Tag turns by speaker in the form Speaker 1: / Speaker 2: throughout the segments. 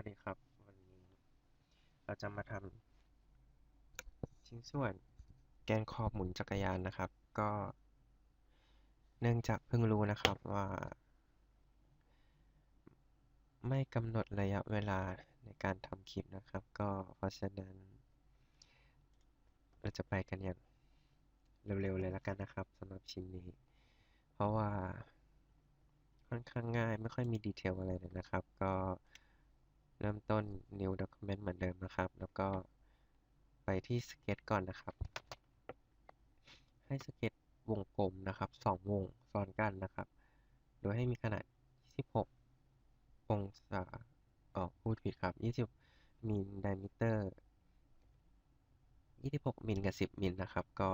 Speaker 1: วัสดีครับ วันนี้เราจะมาทำชิ้นส่วนแกนขอบหมุนจักรยานนะครับ ก็ เนื่องจากเพิ่งรู้นะครับว่า ไม่กำหนดระยะเวลาในการทำคลิปนะครับ ก็เพราะฉะนั้น เราจะไปกันอย่างเร็วๆเลยแล้วกันนะครับสำหรับชิ้นนี้ เพราะว่าค่อนข้างง่ายไม่ค่อยมีดีเทลอะไรเลยนะครับ ก็ เริ่มต้น new document เหมือนเดิมนะครับ แล้วก็ไปที่สเก็ตก่อนนะครับ ให้สเก็ตวงกลมนะครับสองวงซ้อนกันนะครับ โดยให้มีขนาด 26 องศาอ๋อพูดผิดครับ 20 มิล diameter 26 มิลกับ 10 มิลนะครับ ก็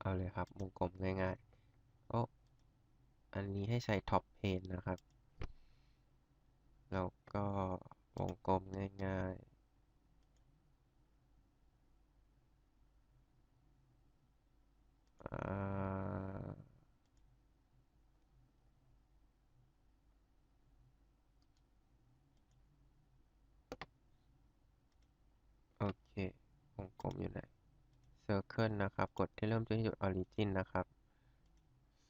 Speaker 1: เอาเลยครับ วงกลมง่ายๆโอ้อันนี้ให้ใช้ท็อปเพนนะครับ แล้วก็วงกลมง่ายๆโอเค วงกลมอยู่ไหน Circle นะครับ กดที่เริ่มต้นที่จุด Origin นะครับ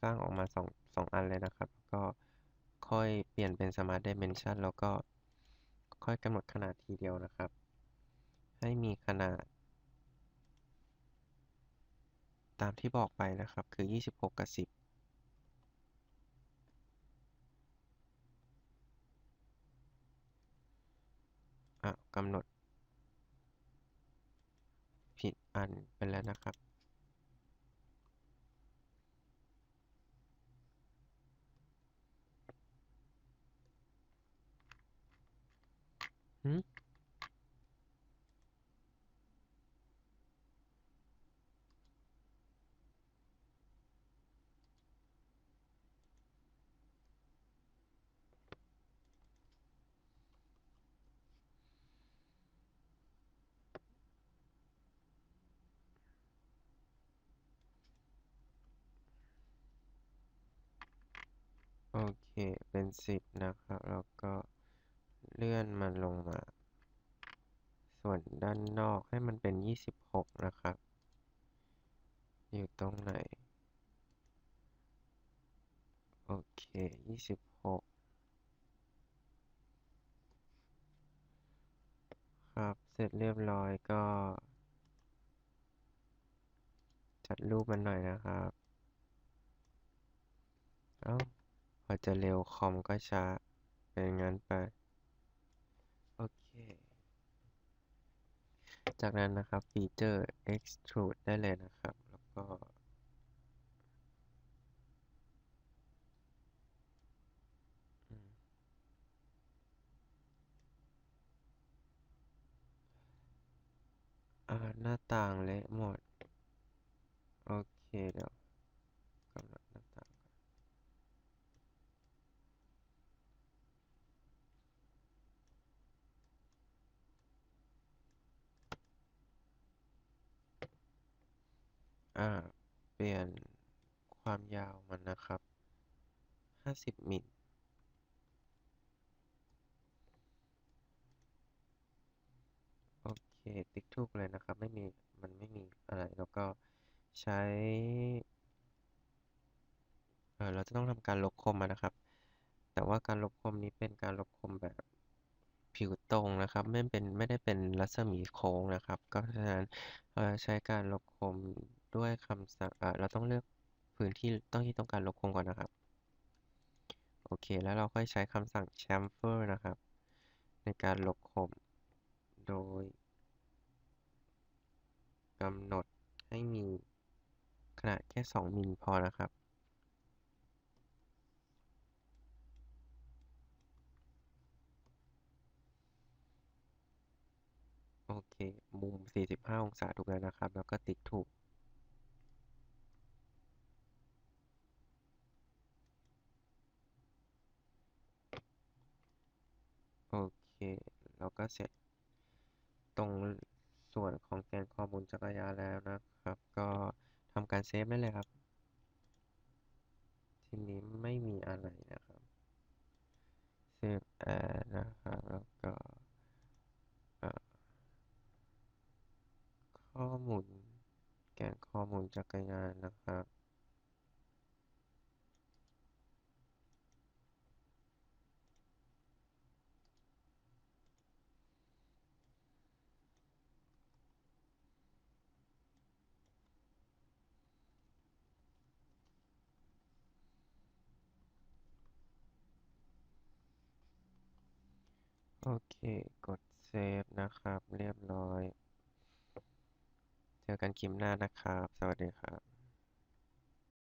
Speaker 1: สร้างออกมาสองสองอันเลยนะครับ ก็ ค่อยเปลี่ยนเป็น Smart Dimension แล้วก็ค่อยกำหนดขนาดทีเดียวนะครับ ให้มีขนาด ตามที่บอกไปนะครับคือ 26 กับ 10อะกำหนด ผิดอันไปแล้วนะครับ หืโอเค เป็น10นะครับ แล้วก็ ลื่อนมันลงมา ส่วนด้านนอกให้มันเป็น26นะครับ อยู่ตรงไหน โอเค26ครับ เสร็จเรียบร้อยก็ จัดรูปมันหน่อยนะครับ เอ้า พอจะเร็วคอมก็ช้า เป็นงั้นไป โอเค จากนั้นนะครับฟีเจอร์ extrude ได้เลยนะครับ แล้วก็อ่าหน้าต่างเละหมด โอเคเดี๋ยวกำหนดหน้าต่างก่อน อ่า เปลี่ยนความยาวมันนะครับ50มิลโอเค ติ๊กถูกเลยนะครับ ไม่มี มันไม่มีอะไร แล้วก็ใช้ เออเราจะต้องทำการลบคมมานะครับ แต่ว่าการลบคมนี้เป็นการลบคมแบบผิวตรงนะครับ ไม่เป็น ไม่ได้เป็นรัศมีโค้งนะครับ ก็ฉะนั้นเราใช้การลบคม ด้วยคำสั่งเราต้องเลือกพื้นที่ต้องที่ต้องการลบคมก่อนนะครับ โอเค แล้วเราค่อยใช้คำสั่ง chamfer นะครับ ในการลบคมโดยกำหนดให้มีขนาดแค่ 2 มิลพอนะครับโอเค มุม 45 องศาถูกแล้วนะครับ แล้วก็ติ๊กถูก โอเค เราก็เสร็จตรงส่วนของแกนข้อมูลจักรยานแล้วนะครับ ก็ทำการเซฟได้เลยครับ ทีนี้ไม่มีอะไรนะครับเซฟแอดนะครับแล้วก็ข้อมูลแกนข้อมูลจักรยานนะครับ โอเค กดเซฟนะครับ เรียบร้อย เจอกันคลิปหน้านะครับ สวัสดีครับ